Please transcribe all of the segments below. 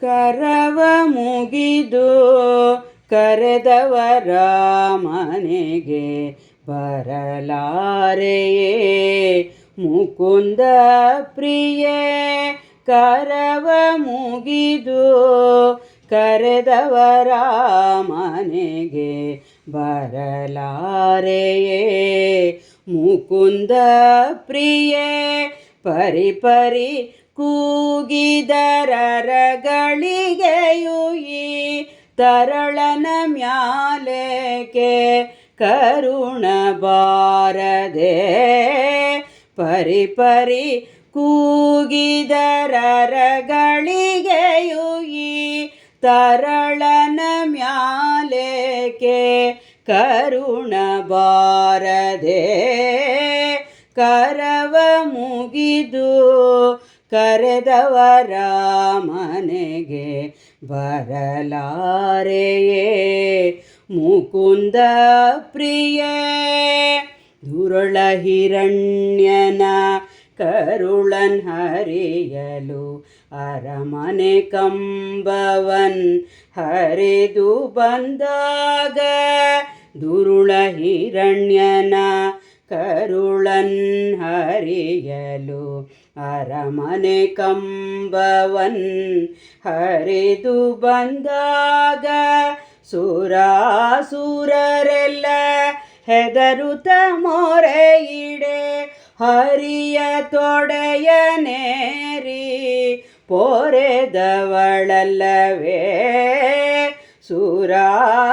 ಕರವ ಮುಗಿದು ಕರೆದವರ ಮನೆಗೆ ಬರಲಾರೆಯೇ? ಮುಕುಂದ ಪ್ರಿಯೇ, ಕರವ ಮುಗಿದು ಕರೆದವರ ಮನೆಗೆ ಬರಲಾರೆಯೇ? ಮುಕುಂದ ಪ್ರಿಯೇ ಪರಿ ಪರಿ ಕೂಗಿದರಗಳಿಗೆಯು ಈ ತರಳನ ಮ್ಯಾಲೇಕೆ ಕರುಣ ಬಾರದೆ. ಪರಿ ಪರಿ ಕೂಗಿದರಗಳಿಗೆಯು ಈ ತರಳನ ಮ್ಯಾಲೇಕೆ ಕರುಣ ಬಾರದೆ. ಕರವ ಮುಗಿದು ಕರೆದವರ ಮನೆಗೆ ಬರಲಾರೆಯೇ? ಮುಕುಂದ ಪ್ರಿಯೇ, ದುರುಳ ಹಿರಣ್ಯನ ಕರುಳನ್ ಹರಿಯಲು ಅರಮನೆ ಕಂಬವನ್ ಹರಿದು ಬಂದಾಗ ದುರುಳ ಹಿರಣ್ಯನ ಕರುಳನ್ ಹರಿಯಲು ಅರಮನೆ ಕಂಬವನ್ ಹರಿದು ಬಂದಾಗ ಸುರಾಸುರರೆಲ್ಲ ಹೆದರುತ ಮೊರೆಯಿಡೆ ಹರಿಯ ತೊಡೆಯ ನೇರಿ ಪೋರೆದವಳಲ್ಲವೇ ಸುರಾಸುರರೆಲ್ಲ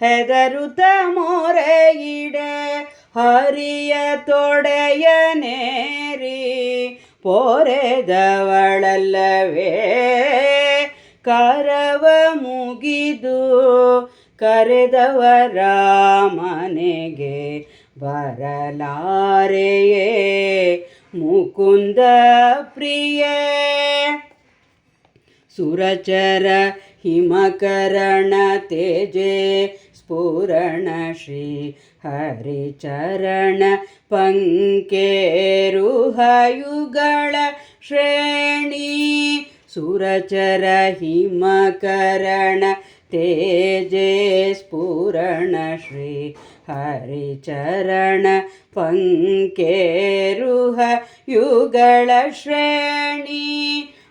ಹೆದರುತ ಮೊರೆಯಿಡೆ ಹರಿಯ ತೊಡೆಯ ನೇರಿ ಪೋರೆದವಳಲ್ಲವೇ? ಕರವ ಮುಗಿದು ಕರೆದವರ ಮನೆಗೆ ಬರಲಾರೆಯೇ? ಮುಕುಂದ ಪ್ರಿಯೇ ಸುರಚರ हिमकरणतेजे स्फुरणश्री हरिचरण पङ्केरुहयुगळ श्रेणी सुरचर हिमकरण तेजे स्फुरणश्री हरिचरण पङ्केरुह युगळ श्रेणी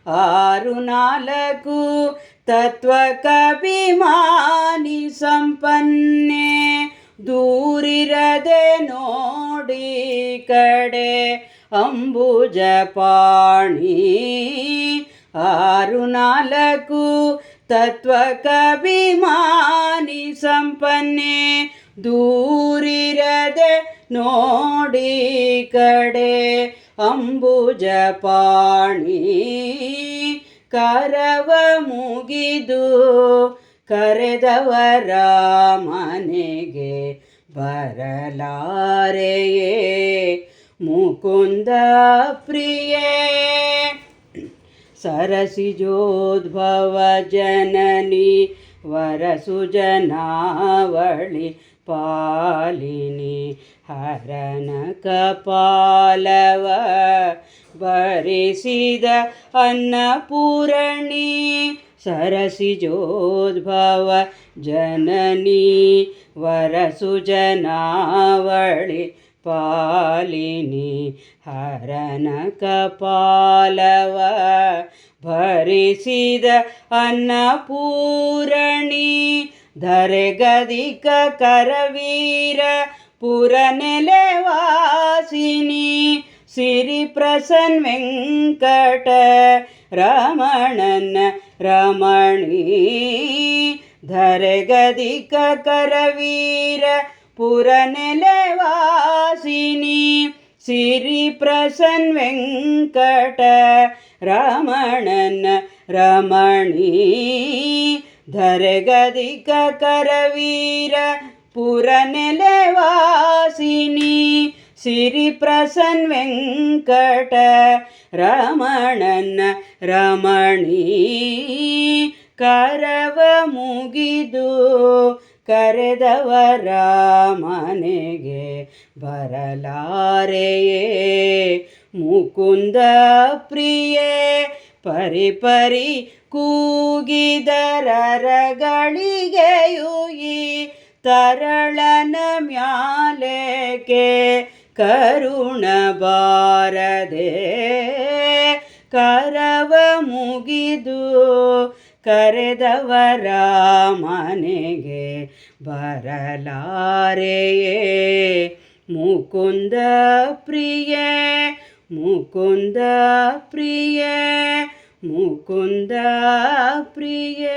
आरुनालकु ಆರು ನಾಲ್ಕು ತತ್ವ ಕವಿಮಾನಿ ಸಂಪನ್ನೆ ದೂರಿರದೆ ನೋಡಿ ಕಡೆ ಅಂಬುಜ ಪಾಣಿ ಆರು ನಾಲ್ಕು ತತ್ವ ಕವಿಮಾನಿ ಸಂಪನ್ನೆ ದೂರಿರದೆ ನೋಡಿ ಕಡೆ ಅಂಬುಜ ಪಾಣಿ ಕರವ ಮುಗಿದು ಕರೆದವರ ಮನೆಗೆ ಬರಲಾರೆಯೇ? ಮುಕುಂದ ಪ್ರಿಯೇ ಸರಸಿಜೋದ್ಭವ ಜನನಿ ವರಸುಜನಾವಳಿ ಪಾಲಿನಿ ಹರನ ಕಪಾಲವ ಬರಿಸಿದ ಅನ್ನಪೂರಣಿ ಸರಸಿಜೋದ್ಭವ ಜನನಿ ವರಸುಜನಾವಳಿ ಪಾಲಿನಿ ಹರನ ಕಪಾಲವ ಭರಿಸಿದ ಅನ್ನಪೂರಣಿ ಧರೆಗದಿಕ ಕರವೀರ ಪುರನೆಲೆ ವಾಸಿನಿ ಸಿರಿ ಪ್ರಸನ್ ವೆಂಕಟ ರಮಣನ ರಮಣಿ ಧರೆಗದಿಕ ಕರವೀರ ಪುರನೆಲೆ ವಾಸಿನಿ ಸಿರಿ ಪ್ರಸನ್ ವೆಂಕಟ ರಮಣನ ರಮಣಿ ಧರೆಗದಿಕ ಕರವೀರ ಪುರನೆಲೆವಾಸಿನಿ ಸಿರಿ ಪ್ರಸನ್ ವೆಂಕಟ ರಮಣನ ರಮಣಿ. ಕರವ ಮುಗಿದು ಕರೆದವರ ಮನೆಗೆ ಬರಲಾರೆಯೇ ಮುಕುಂದ ಪ್ರಿಯೇ ಪರಿ ಪರಿ ಕೂಗಿದರಗಳಿಗೆಯೂ ಈ ತರಳನ ಮ್ಯಾಲೆಕೆ ಕರುಣ ಬಾರದೆ ಕರವ ಮುಗಿದು ಕರೆದವರ ಮನೆಗೆ ಬರಲಾರೆಯೇ ಮುಕುಂದ ಪ್ರಿಯ ಮುಕುಂದ ಪ್ರಿಯ ಮುಕುಂದ ಪ್ರಿಯ.